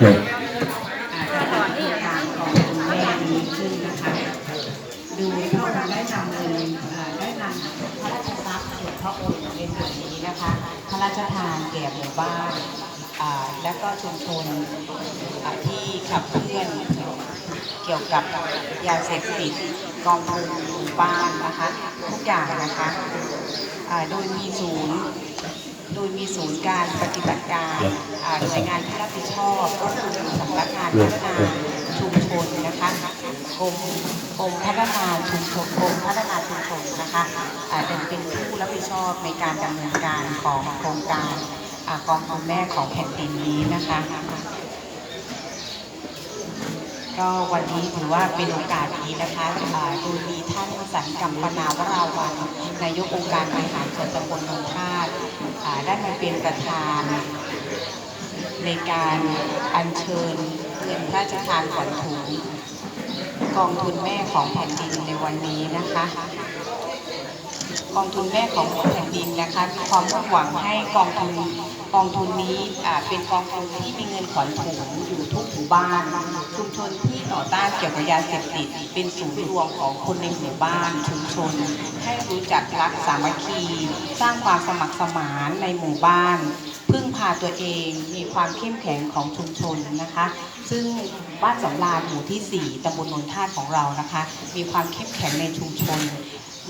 หนึ่งอาจจะดเหตุการณ์ของคุณแม่นี้ขึ้นะคะดูเท่ากันได้นำเงินได้นำพระราชทรัพย์ส่วนพระองค์ในส่วนนี้นะคะ พระราชทานแก่หมู่บ้านและก็ชุมชนที่ขับเคลื่อนเกี่ยวกับยาเสพติดกองทุนหมู่บ้านนะคะทุกอย่างนะคะโดยมีศูนย์โดยมีศูนย์การปฏิบัติการ อ่าหน่วยงานที่รับผิดชอบก็คือสำนักงานพัฒนาชุมชนนะคะกรมกรมพัฒนาชุมชนกรมพัฒนาชุมชนนะคะเป็นเป็นผู้รับผิดชอบในการดำเนินการของโครงการกองทุนแม่ของแผ่นดินนี้นะคะก็วันนี้ถือว่าเป็นโอกาสดีนะคะโดยมีท่านสันกัมปนาวราวันนายกองค์การบริหารส่วนตำบลนนทาตอ่าได้มาเป็นประธาน ในการอัญเชิญเงินพระราชทานขวัญถุงกองทุนแม่ของแผ่นดินในวันนี้นะคะกองทุนแม่ของแผ่นดินนะคะมีความมุ่งหวังให้กองทุนกองทุนนี้เป็นกองทุนที่มีเงินขวัญถุงอยู่ทุกหมู่บ้านชุมชนที่ต่อต้านเกี่ยวกับยาเสพติดเป็นศูนย์รวมของคนในหมู่บ้านชุมชน ให้รู้จักรักสามัคคี สร้างความสมัครสมานในหมู่บ้าน พึ่งพาตัวเองมีความเข้มแข็งของชุมชนนะคะ ซึ่งบ้านสำราญหมู่ที่ 4ตำบลนนทาตของเรานะคะ มีความเข้มแข็งในชุมชน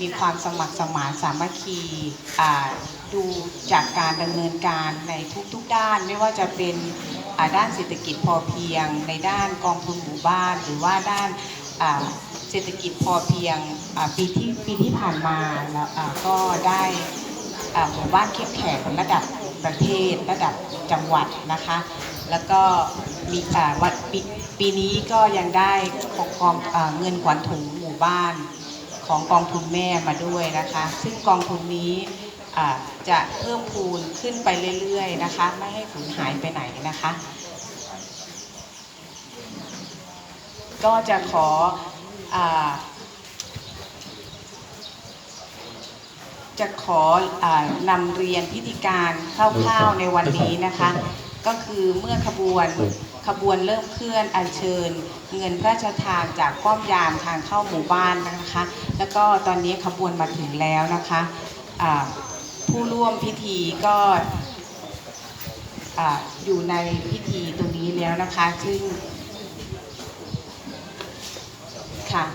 มีความสมัครสมานสามัคคีดูจากการดำเนินการในทุกๆด้าน ไม่ว่าจะเป็นด้านเศรษฐกิจพอเพียง ในด้านกองทุนหมู่บ้าน หรือว่าด้านเศรษฐกิจพอเพียงปีที่ปีที่ผ่านมาแล้วก็ได้หมู่บ้านเข้มแข็งระดับ ประเทศระดับจังหวัดนะคะ แล้วก็มีอ่วันปีปีนี้ก็ยังได้กองเงินขวัญถุงหมู่บ้านของกองทุนแม่มาด้วยนะคะ ซึ่งกองทุนนี้จะเพิ่มพูนขึ้นไปเรื่อยๆนะคะ ไม่ให้สูญหายไปไหนนะคะ ก็จะขออ จะขออานำเรียนพิธีการคร่าวๆในวันนี้นะคะ ก็คือเมื่อขบวนขบวนเริ่มเคลื่อนอัญเชิญ เงินพระราชทานจากป้อมยามทางเข้าหมู่บ้านนะคะ แล้วก็ตอนนี้ขบวนมาถึงแล้วนะคะผู้ร่วมพิธีก็อ่าอยู่ในพิธีตรงนี้แล้วนะคะ ซึ่งค่ะ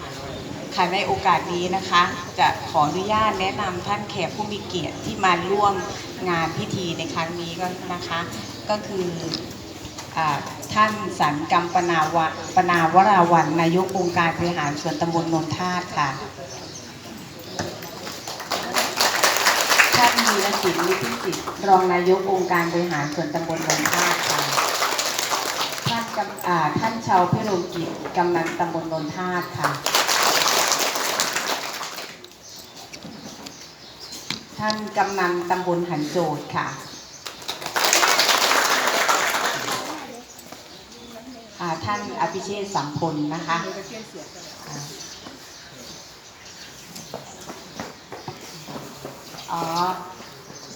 ค่ะในโอกาสนี้นะคะ จะขออนุญาตแนะนำท่านแขกผู้มีเกียรติที่มาร่วมงานพิธีในครั้งนี้ก็นะคะ ก็คืออท่านสันกัมปนาวะปนาวราวันนายกองค์การบริหารส่วนตำบลนนทาตค่ะ ท่านมีรศิลป์ลิขิจิตรองนายกองค์การบริหารส่วนตำบลนนทาตค่ะท่านท่านชาวพิรมกิจกำนันตำบลนนทาตค่ะ ท่านกำนันตำบลหันโจดค่ะท่านอภิเชษสัมพลนะคะอ๋อ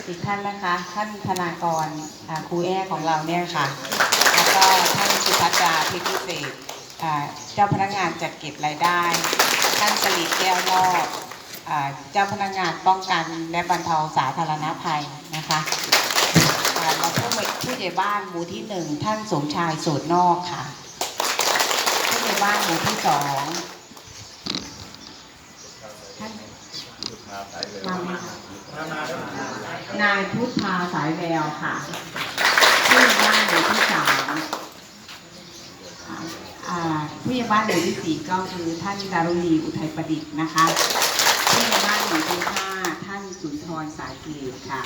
อีกท่านนะคะ ท่านธนากรครูแอ้ของเราเนี่ยค่ะ แล้วก็ท่านสุภัตราเพชรพิเศษอ่าเจ้าพนักงานจัดเก็บรายได้ ท่านสลิดแก้วนอก เจ้าพนักงานป้องกันและบรรเทาสาธารณภัยนะคะอ่าแล้วผู้ผู้ใหญ่บ้านหมู่ที่หนึ่งท่านสมชายโสดนอกค่ะ ผู้ใหญ่บ้านหมู่ที่สองท่านมาไหมคะนายพุทธาสายแววค่ะผู้ใหญ่บ้านหมู่ที่สามผู้ใหญ่บ้านหมู่ที่สี่ก็คือท่านดารุณีอุทัยประดิษฐ์นะคะ ผู้ใหญ่บ้านหมู่ที่ห้าท่านสุนทรสายเกตค่ะ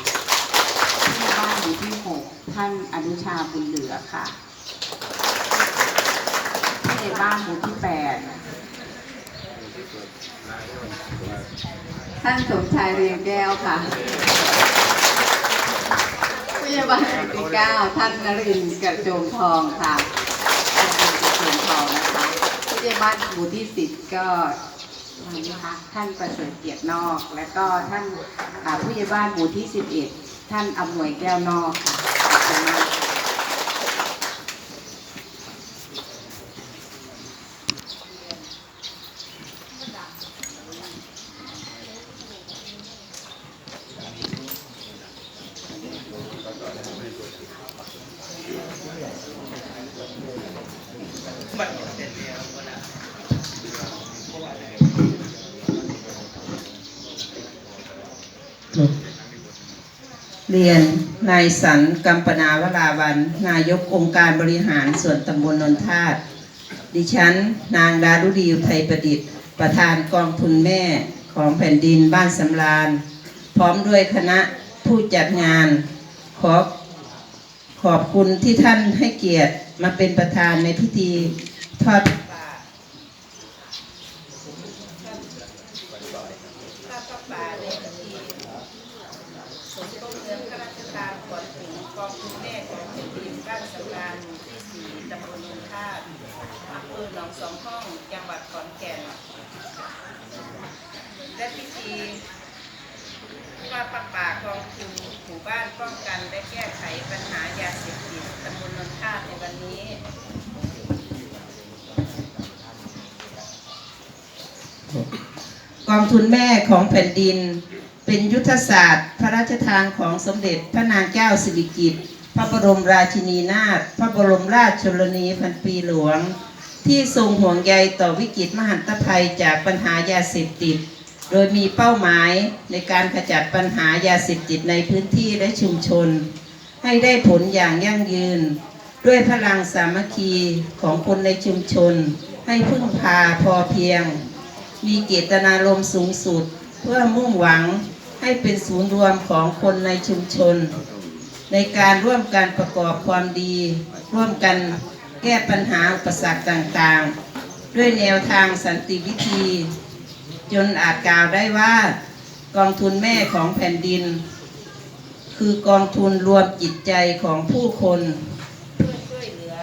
ผู้ใหญ่บ้านหมู่ที่หกท่านอนุชาบุญเหลือค่ะผู้ใหญ่บ้านหมู่ที่แปดท่านสมชายเรียงแก้วค่ะผู้ใหญ่บ้านหมู่ที่เก้าท่านนรินทร์กระโจมทองค่ะกระโจมทองนะคะผู้ใหญ่บ้านหมู่ที่สิบก็ นะคะท่านประเสริฐเกียรตินอก และก็ท่านผู้ใหญ่บ้านหมู่ที่ 11 ท่านอำนวยแก้วนอกบัด เรียนนายสันกัมปนาวราวัน นายกองค์การบริหารส่วนตำบลนนทาตดิฉัน นางดารุดีอุทัยประดิษฐ์ ประธานกองทุนแม่ของแผ่นดินบ้านสำราญ พร้อมด้วยคณะผู้จัดงาน ขอขอบคุณที่ท่านให้เกียรติมาเป็นประธานในพิธีทอดผ้าป่าทอดผ้าป่าในพิธี สมทบเงินข้าราชการก่อนถึงกองทุนแม่ของแผ่นดินบ้านสำราญหมู่ที่สี่ตำบลนนทาตอำเภอหนองสองห้องจังหวัดขอนแก่น พิธีว่าปะป่ากองทุนหมู่บ้านป้องกันและแก้ไขปัญหายาเสพติดตำบลนนท่าในวันนี้กองทุนแม่ของแผ่นดิน เป็นยุทธศาสตร์ พระราชทานของสมเด็จพระนางเจ้าสิริกิติ์พระบรมราชินีนาถพระบรมราชชนนีพันปีหลวง ที่ทรงห่วงใยต่อวิกฤตมหันตภัยจากปัญหายาเสพติด โดยมีเป้าหมายในการขจัดปัญหายาเสพติดในพื้นที่และชุมชน ให้ได้ผลอย่างยั่งยืน ด้วยพลังสามัคคีของคนในชุมชน ให้พึ่งพาพอเพียง มีเจตนารมณ์สูงสุด เพื่อมุ่งหวังให้เป็นศูนย์รวมของคนในชุมชน ในการร่วมกันประกอบความดี ร่วมกันแก้ปัญหาอุปสรรคต่างๆ ด้วยแนวทางสันติวิธี จนอาจกล่าวได้ว่า กองทุนแม่ของแผ่นดิน คือกองทุนรวมจิตใจของผู้คนเพื่อช่วยเหลือ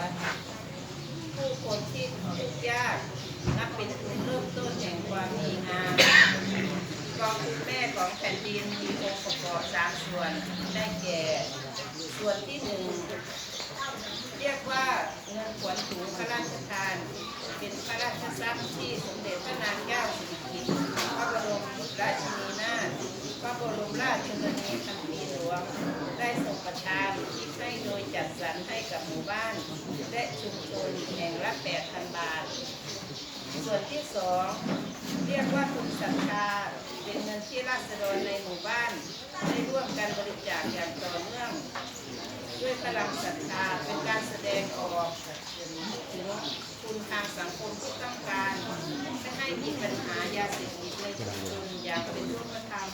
ผู้คนที่ทุกข์ยากนับเป็นทุนเริ่มต้นแห่งความดีงามกองทุนแม่ของแผ่นดินมีองค์ประกอบสามส่วนได้แก่ ส่วนที่หนึ่ง เรียกว่าเงินขวัญถุงพระราชทาน เป็นพระราชทรัพย์ที่สมเด็จพระนางเจ้าสิริกิติ์พระบรมราชินีนาถพระบรมราชชนนีพันปีหลวงได้ทรงประทานที่ให้โดยจัดสรรให้กับหมู่บ้าน และชุมชนแห่งละ8,000 บาท ส่วนที่สองเรียกว่าทุนศรัทธาเป็นเงินที่ราษฎรในหมู่บ้าน ได้ร่วมกันบริจาคอย่างต่อเนื่อง ด้วยพลังศรัทธาเป็นการแสดงออกคุณทางสังคมที่ต้องการไม่ให้มีปัญหายาเสพติดในชุมชนอย่างเป็นรูปธรรม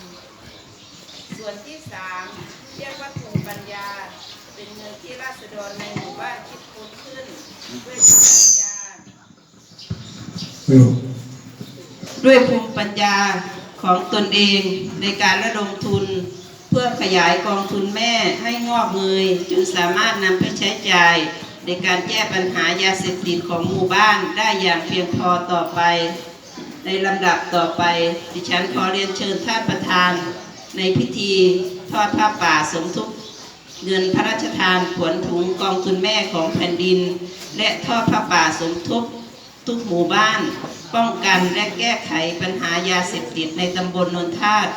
ส่วนที่สามเรียกว่าทุนปัญญา เป็นเงินที่ราษฎรในหมู่บ้านคิดค้นขึ้นด้วยภูมิปัญญา ด้วยภูมิปัญญาของตนเองในการระดมทุน อขยายกองทุนแม่ให้งอกเงยจนสามารถนำไปใช้จ่าย ในการแก้ปัญหายาเสพติดของหมู่บ้านได้อย่างเพียงพอต่อไป ในลำดับต่อไป ดิฉันขอเรียนเชิญท่านประธาน ในพิธีทอดผ้าป่าสมทบเงินพระราชทานขวนถุงกองทุนแม่ของแผ่นดิน และทอดผ้าป่าสมทบทุกหมู่บ้าน ป้องกันและแก้ไขปัญหายาเสพติดในตำบลนนทาต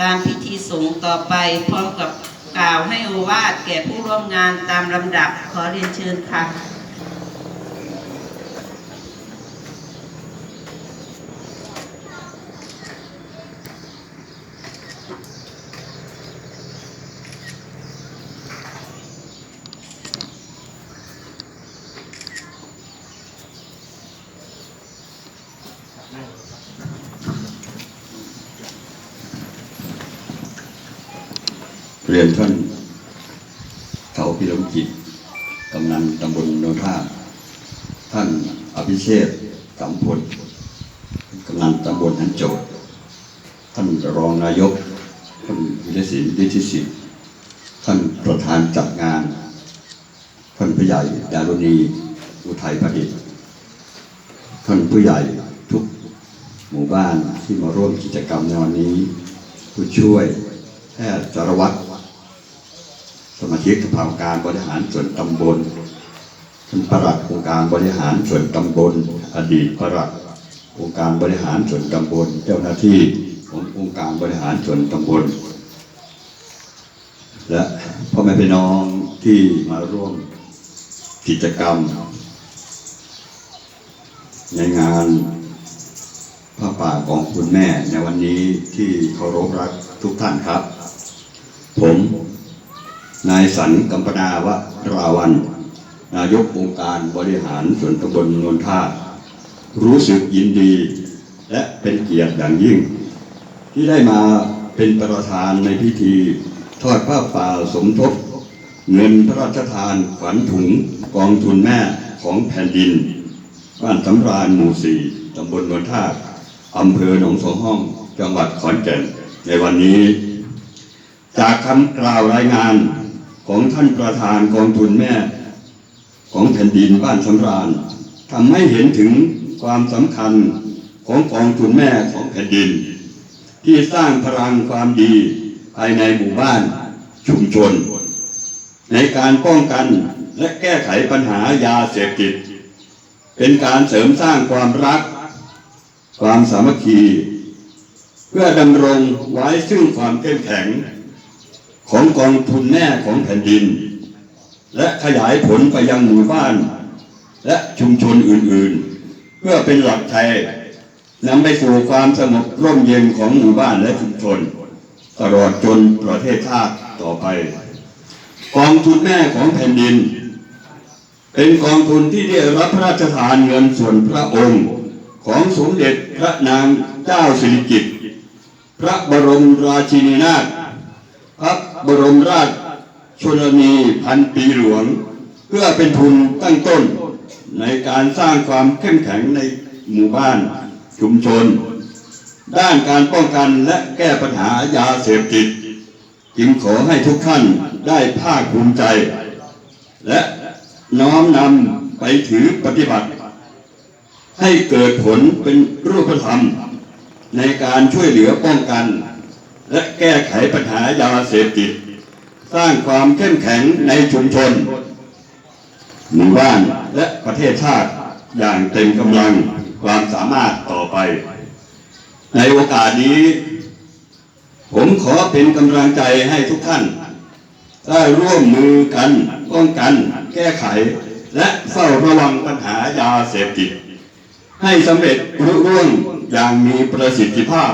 ตามพิธีสงฆ์ต่อไปพร้อมกับกล่าวให้โอวาทแก่ผู้ร่วมงานตามลำดับขอเรียนเชิญค่ะ เรียนท่านเขาพิรมจิตกำนันตำบลโนท่าท่านอภิเชษสัมพลกำนันตำบลหันโจทย์ท่านรองนายก ท่านวิรศิลป์ดิทิสิทธิ์ท่านประธานจัดงาน ท่านผู้ใหญ่ดารุณีอุทัยประดิษฐ์ท่านผู้ใหญ่ทุกหมู่บ้านที่มาร่วมกิจกรรมในวันนี้ ผู้ช่วยแพทย์จารวัตร มาชิกสภาองค์การบริหารส่วนตำบลท่านปลัดองค์การบริหารส่วนตำบล อดีตประหลัดองค์การบริหารส่วนตำบล เจ้าหน้าที่ขององค์การบริหารส่วนตำบล และพ่อแม่พี่น้องที่มาร่วมกิจกรรม ในงานผ้าป่าของคุณแม่ในวันนี้ที่เคารพรักทุกท่านครับ ผม นายสันกัมปนาวราวัน นายกองค์การบริหารส่วนตำบลนนท่ารู้สึกยินดี และเป็นเกียรติอย่างยิ่ง ที่ได้มาเป็นประธานในพิธีทอดผ้าป่าสมทบ เงินพระราชทานขวัญถุงกองทุนแม่ของแผ่นดิน บ้านสำราญหมู่สี่ตำบลนนท่าอำเภอหนองสองห้อง จังหวัดขอนแก่นในวันนี้ จากคำกล่าวรายงาน ของท่านประธานกองทุนแม่ ของแผ่นดินบ้านสำราญทำให้เห็นถึงความสำคัญของกองทุนแม่ของแผ่นดิน ที่สร้างพลังความดีภายในหมู่บ้านชุมชน ในการป้องกันและแก้ไขปัญหายาเสพติด เป็นการเสริมสร้างความรัก ความสามัคคี เพื่อดำรงไว้ซึ่งความเข้มแข็ง ของกองทุนแม่ของแผ่นดิน และขยายผลไปยังหมู่บ้าน และชุมชนอื่นๆ เพื่อเป็นหลักชัยนำไปสู่ความสงบร่มเย็นของหมู่บ้านและชุมชน ตลอดจนประเทศชาติต่อไป กองทุนแม่ของแผ่นดิน เป็นกองทุนที่ได้รับพระราชทานเงินส่วนพระองค์ ของสมเด็จพระนางเจ้าสิริกิติ์พระบรมราชินีนาถ พระบรมราชชนนีพันปีหลวง เพื่อเป็นทุนตั้งต้น ในการสร้างความเข้มแข็งในหมู่บ้านชุมชน ด้านการป้องกันและแก้ปัญหายาเสพติด จึงขอให้ทุกท่านได้ภาคภูมิใจ และน้อมนำไปถือปฏิบัติ ให้เกิดผลเป็นรูปธรรม ในการช่วยเหลือป้องกัน และแก้ไขปัญหายาเสพติด สร้างความเข้มแข็งในชุมชนหมู่บ้านและประเทศชาติอย่างเต็มกำลังความสามารถต่อไป ในโอกาสนี้ ผมขอเป็นกำลังใจให้ทุกท่าน ได้ร่วมมือกันป้องกัน แก้ไข และเฝ้าระวังปัญหายาเสพติด ให้สำเร็จรุ่ร่วงอย่างมีประสิทธิภาพ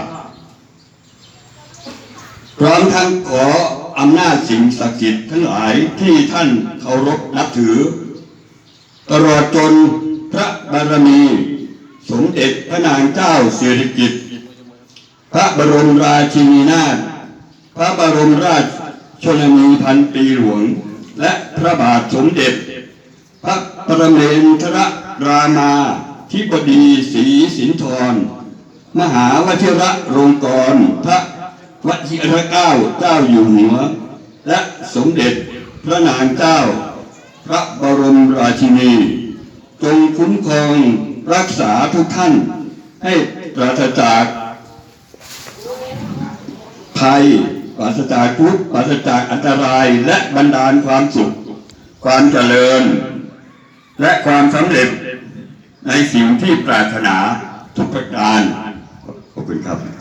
พร้อมทั้งขออำนาจสิ่งศักดิ์สิทธิ์ทั้งหลายที่ท่านเคารพนับถือ ตลอดจนพระบารมี สมเด็จพระนางเจ้าสิริกิติ์พระบรมราชินีนาถพระบรมราชชนนีพันปีหลวง และพระบาทสมเด็จ พระประเมนทรรามาธิบดีศรีสินธรมหาวชิระลงกรณ์พระ วชิรเก้าเจ้าอยู่หัว และสมเด็จพระนางเจ้า พระบรมราชินี จงคุ้มครองรักษาทุกท่าน ให้ปราศจากภัยปราศจากทุกข์ปราศจากอันตรายและบรรดาลความสุข ความเจริญ และความสำเร็จในสิ่งที่ปรารถนาทุกประการขอบคุณครับ